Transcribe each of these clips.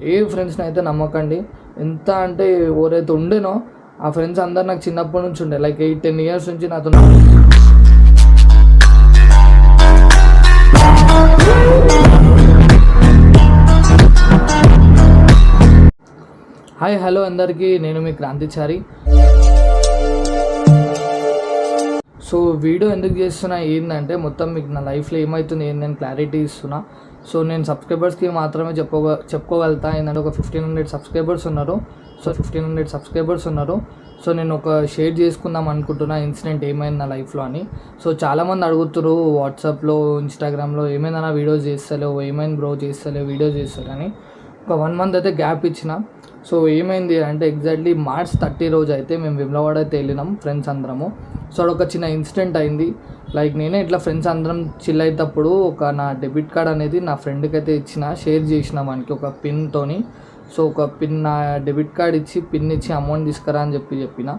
ఏ ఫ్రెండ్స్ని అయితే నమ్మకండి. ఎంత అంటే ఎవరైతే ఉండేనో ఆ ఫ్రెండ్స్ అందరు నాకు చిన్నప్పటి నుంచి ఉండే. లైక్ ఎయిట్ టెన్ ఇయర్స్ నుంచి నాతో హాయ్ హలో అందరికీ. నేను మీ క్రాంతిచారి. సో వీడియో ఎందుకు చేస్తున్నా ఏంటంటే మొత్తం మీకు నా లైఫ్లో ఏమవుతుంది ఏంటని క్లారిటీ ఇస్తున్నా. సో నేను సబ్స్క్రైబర్స్కి మాత్రమే చెప్పుకో చెప్పుకోగలుగుతా. ఏంటంటే ఒక ఫిఫ్టీన్ హండ్రెడ్ సబ్స్క్రైబర్స్ ఉన్నారు. సో ఫిఫ్టీన్ హండ్రెడ్ సబ్స్క్రైబర్స్ ఉన్నారు. సో నేను ఒక షేర్ చేసుకుందాం అనుకుంటున్నా ఇన్సిడెంట్ ఏమైంది నా లైఫ్లో అని. సో చాలామంది అడుగుతారు వాట్సాప్లో ఇన్స్టాగ్రామ్లో ఏమైందన్నా వీడియోస్ చేస్తలేవు ఏమైంది బ్రో చేస్తలేవు వీడియోస్ చేస్తారని అని. ఒక వన్ మంత్ అయితే గ్యాప్ ఇచ్చిన. సో ఏమైంది అంటే ఎగ్జాక్ట్లీ మార్చ్ థర్టీ రోజు అయితే మేము విమ్లవాడ అయితే వెళ్ళినాం ఫ్రెండ్స్ అందరము. సో అక్కడ ఒక చిన్న ఇన్సిడెంట్ అయింది. లైక్ నేనే ఇట్లా ఫ్రెండ్స్ అందరం చిల్ అయ్యేటప్పుడు ఒక నా డెబిట్ కార్డ్ అనేది నా ఫ్రెండ్కి అయితే ఇచ్చిన షేర్ చేసిన మనకి ఒక పిన్తోని సో ఒక పిన్ నా డెబిట్ కార్డ్ ఇచ్చి పిన్ ఇచ్చి అమౌంట్ తీసుకురా అని చెప్పి చెప్పిన.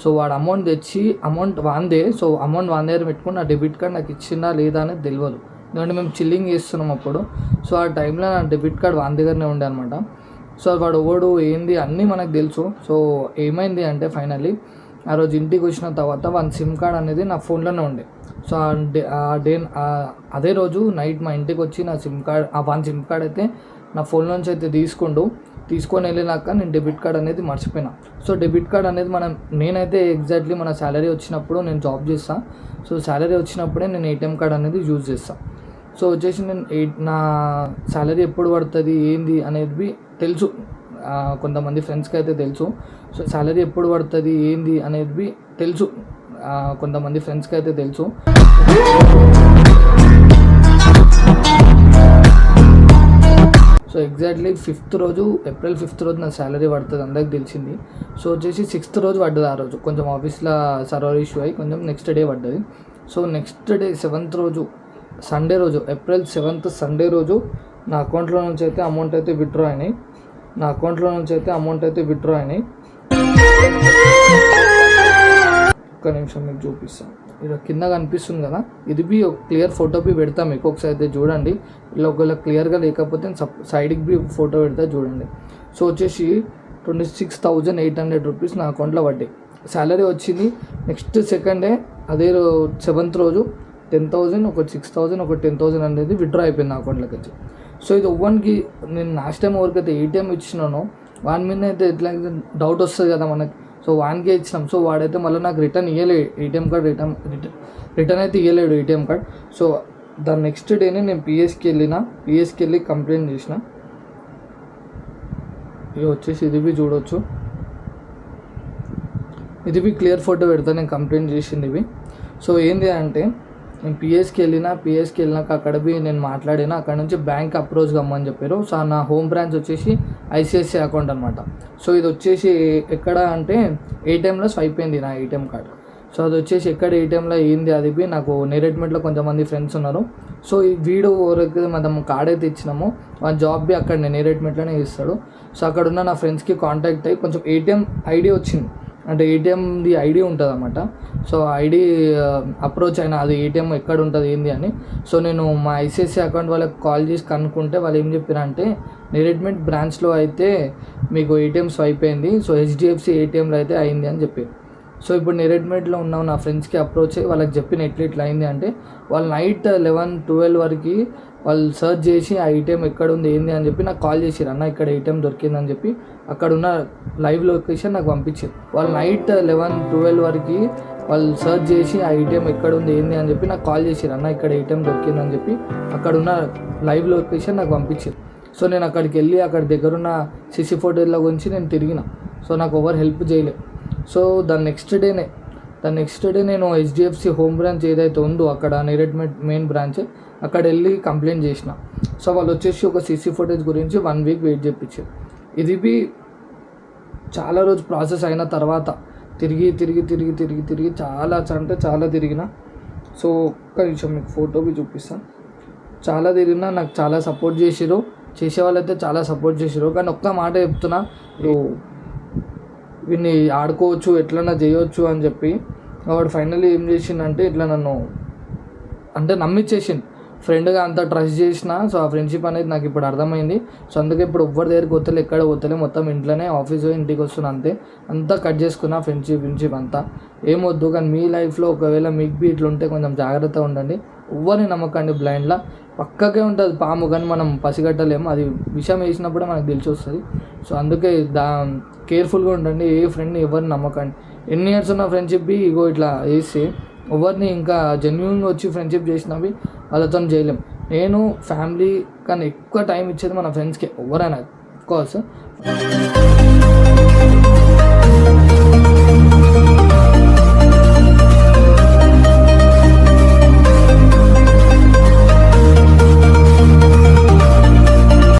సో వాడు అమౌంట్ తెచ్చి అమౌంట్ వాందే. సో అమౌంట్ వాన్ దగ్గర పెట్టుకుని నా డెబిట్ కార్డ్ నాకు ఇచ్చిందా లేదా అనేది తెలియదు ఎందుకంటే మేము చిల్లింగ్ చేస్తున్నాం అప్పుడు. సో ఆ టైంలో నా డెబిట్ కార్డ్ వాన్ దగ్గరనే ఉండే అనమాట సో వాడు ఓడు ఏంది అన్నీ మనకు తెలుసు. సో ఏమైంది అంటే ఫైనల్లీ ఆ రోజు ఇంటికి వచ్చిన తర్వాత వన్ సిమ్ కార్డ్ అనేది నా ఫోన్లోనే ఉండే. సో ఆ డే ఆ డే అదే రోజు నైట్ మా ఇంటికి వచ్చి నా సిమ్ కార్డ్ ఆ వన్ సిమ్ కార్డ్ అయితే నా ఫోన్ నుంచి అయితే తీసుకుండు. తీసుకొని వెళ్ళినాక నేను డెబిట్ కార్డ్ అనేది మర్చిపోయినా. సో డెబిట్ కార్డ్ అనేది మనం నేనైతే ఎగ్జాక్ట్లీ మన శాలరీ వచ్చినప్పుడు నేను జాబ్ చేస్తాను సో శాలరీ వచ్చినప్పుడే నేను ఏటీఎం కార్డ్ అనేది యూజ్ చేస్తాను సో వచ్చేసి నేను నా శాలరీ ఎప్పుడు పడుతుంది ఏంది అనేది తెలుసు. కొంతమంది ఫ్రెండ్స్కి అయితే తెలుసు. సో శాలరీ ఎప్పుడు పడుతుంది ఏంది అనేది తెలుసు. కొంతమంది ఫ్రెండ్స్కి అయితే తెలుసు. సో ఎగ్జాక్ట్లీ ఫిఫ్త్ రోజు ఏప్రిల్ ఫిఫ్త్ రోజు నా శాలరీ పడుతుంది అందరికి తెలిసింది. సో వచ్చేసి సిక్స్త్ రోజు పడ్డది ఆ రోజు. కొంచెం ఆఫీస్లో సర్వర్ ఇష్యూ అయ్యి కొంచెం నెక్స్ట్ డే పడ్డది. సో నెక్స్ట్ డే సెవెంత్ రోజు సండే రోజు ఏప్రిల్ సెవెంత్ సండే రోజు నా అకౌంట్లో నుంచి అయితే అమౌంట్ అయితే విత్డ్రా అయినాయి. నా అకౌంట్లో నుంచి అయితే అమౌంట్ అయితే విత్డ్రా అయినాయి. ఒక్క నిమిషం మీకు చూపిస్తాను ఇలా కింద కనిపిస్తుంది కదా? ఇది బి ఒక క్లియర్ ఫోటో బి పెడతా మీకు. ఒకసారి అయితే చూడండి. ఇలా ఒకవేళ క్లియర్గా లేకపోతే సప్ సైడ్కి బి ఫోటో పెడతా చూడండి. సో వచ్చేసి twenty six thousand eight hundred rupees నా అకౌంట్లో పడ్డాయి. శాలరీ వచ్చింది. నెక్స్ట్ సెకండ్ డే అదే సెవెంత్ రోజు టెన్ థౌజండ్ ఒక సిక్స్ థౌజండ్ ఒక టెన్ థౌజండ్ అనేది విత్డ్రా అయిపోయింది నా అకౌంట్లోకి వచ్చి. సో ఇది ఒవ్వనికి నేను లాస్ట్ టైం ఎవరికైతే ఏటీఎం ఇచ్చినానో వాని మీద అయితే ఎట్లా డౌట్ వస్తుంది కదా మనకి. సో వానికే ఇచ్చినాం. సో వాడైతే మళ్ళీ నాకు రిటర్న్ ఇవ్వలేదు ATM card return return return అయితే ఇవ్వలేడు ఏటీఎం కార్డ్ సో దాని నెక్స్ట్ డేనే నేను పిఎస్కి వెళ్ళిన పిఎస్కి వెళ్ళి కంప్లైంట్ చేసిన. ఇది వచ్చేసి ఇది బి చూడొచ్చు. ఇది బి క్లియర్ ఫోటో పెడతా నేను కంప్లైంట్ చేసింది ఇవి సో ఏంటి అంటే నేను పిఎస్కి వెళ్ళిన పిఎస్కి వెళ్ళినాక అక్కడ బి నేను మాట్లాడిన అక్కడ నుంచి బ్యాంక్ అప్రోచ్ కమ్మని చెప్పారు. సో నా హోమ్ బ్రాంచ్ వచ్చేసి ఐసిఐసిఐ అకౌంట్ అనమాట సో ఇది వచ్చేసి ఎక్కడ అంటే ఏటీఎంలో స్వైప్ అయింది నా ఏటీఎం కార్డ్. సో అది వచ్చేసి ఎక్కడ ఏటీఎంలో ఏంది అది బి నాకు నేరేట్మెంట్లో కొంతమంది ఫ్రెండ్స్ ఉన్నారు. సో ఈ వీడు ఎవరికి మనం కార్డ్ అయితే ఇచ్చినామో ఆ జాబ్ బి అక్కడ నేరేట్మెంట్లోనే ఇస్తాడు సో అక్కడ ఉన్న నా ఫ్రెండ్స్కి కాంటాక్ట్ అయ్యి కొంచెం ఏటీఎం ఐడి వచ్చింది. అంటే ఏటీఎంది ఐడి ఉంటుంది అనమాట సో ఐడి అప్రోచ్ అయినా అది ఏటీఎం ఎక్కడ ఉంటుంది ఏంది అని. సో నేను మా ఐసిఐసి అకౌంట్ వాళ్ళకి కాల్ చేసి కనుక్కుంటే వాళ్ళు ఏం చెప్పారంటే నేరేట్మెంట్ బ్రాంచ్లో అయితే మీకు ఏటీఎం స్వైప్ అయింది. సో హెచ్డిఎఫ్సి ఏటీఎంలో అయితే అయింది అని చెప్పారు సో ఇప్పుడు నేరేట్మెంట్లో ఉన్న నా ఫ్రెండ్స్కి అప్రోచ్ అయ్యి వాళ్ళకి చెప్పిన ఎట్లా ఇట్లా అయింది అంటే వాళ్ళు నైట్ లెవెన్ ట్వెల్వ్ వరకు వాళ్ళు సర్చ్ చేసి ఆ ఐటెం ఎక్కడ ఉంది ఏంది? అని చెప్పి నాకు కాల్ చేసిరు అన్న ఇక్కడ ఏటీఎం దొరికిందని చెప్పి అక్కడ ఉన్న లైవ్ లొకేషన్ నాకు పంపించారు వాళ్ళు నైట్ లెవెన్ ట్వెల్వ్ వరకు వాళ్ళు సర్చ్ చేసి ఆ ఐటెం ఎక్కడ ఉంది ఏంది? అని చెప్పి నాకు కాల్ చేసిరు అన్న ఇక్కడ ఏటీఎం దొరికిందని చెప్పి అక్కడ ఉన్న లైవ్ లొకేషన్ నాకు పంపించారు సో నేను అక్కడికి వెళ్ళి అక్కడ దగ్గరున్న సిసి ఫోటోల గురించి నేను తిరిగిన. సో నాకు ఎవరు హెల్ప్ చేయలేదు సో దాని నెక్స్ట్ డేనే దాని నెక్స్ట్ డే నేను హెచ్డిఎఫ్సి హోమ్ బ్రాంచ్ ఏదైతే ఉందో అక్కడ నేరేట్మెంట్ మెయిన్ బ్రాంచ్ అక్కడ వెళ్ళి కంప్లైంట్ చేసిన. సో వాళ్ళు వచ్చేసి ఒక సీసీ ఫుటేజ్ గురించి వన్ వీక్ వెయిట్ చేయించారు ఇది బి చాలా రోజు ప్రాసెస్ అయిన తర్వాత తిరిగి తిరిగి తిరిగి తిరిగి తిరిగి చాలా అంటే చాలా తిరిగిన. సో ఒక్క నిమిషం మీకు ఫోటో బి చూపిస్తాను చాలా తిరిగినా నాకు చాలా సపోర్ట్ చేసిరు చేసే వాళ్ళైతే చాలా సపోర్ట్ చేసిరు కానీ ఒక్క మాట చెప్తున్నా ఇప్పుడు వీడిని ఆడుకోవచ్చు ఎట్లన్నా చేయొచ్చు అని చెప్పి వాడు ఫైనల్లీ ఏం చేసిండంటే ఇట్లా నన్ను అంటే నమ్మిచ్చేసిండు. ఫ్రెండ్గా అంత ట్రస్ట్ చేసిన సో ఆ ఫ్రెండ్షిప్ అనేది నాకు ఇప్పుడు అర్థమైంది. సో అందుకే ఇప్పుడు ఎవ్వరి దగ్గరికి వత్తలే ఎక్కడ పోతలే మొత్తం ఇంట్లోనే ఆఫీస్ పోయి ఇంటికి వస్తున్నా అంతే. అంతా కట్ చేసుకున్నా ఫ్రెండ్షిప్ ఫ్రెండ్షిప్ అంతా. ఏమొద్దు కానీ మీ లైఫ్లో ఒకవేళ మీకు బీ ఇట్లా ఉంటే కొంచెం జాగ్రత్తగా ఉండండి. ఎవ్వరిని నమ్మకండి బ్లైండ్లా పక్కకే ఉంటుంది పాము కానీ మనం పసిగట్టలేము. అది విషం వేసినప్పుడే మనకు తెలిసి వస్తుంది. సో అందుకే దా కేర్ఫుల్గా ఉండండి ఏ ఫ్రెండ్ని ఎవరిని నమ్మకండి. ఎన్ని ఇయర్స్ ఉన్న ఫ్రెండ్షిప్ ఇగో ఇట్లా వేసి ఎవరిని ఇంకా జెన్యున్గా వచ్చి ఫ్రెండ్షిప్ చేసినవి వాళ్ళతో చేయలేం. నేను ఫ్యామిలీ కన్నా ఎక్కువ టైం ఇచ్చేది మన ఫ్రెండ్స్కి ఎవరైనా కోర్స్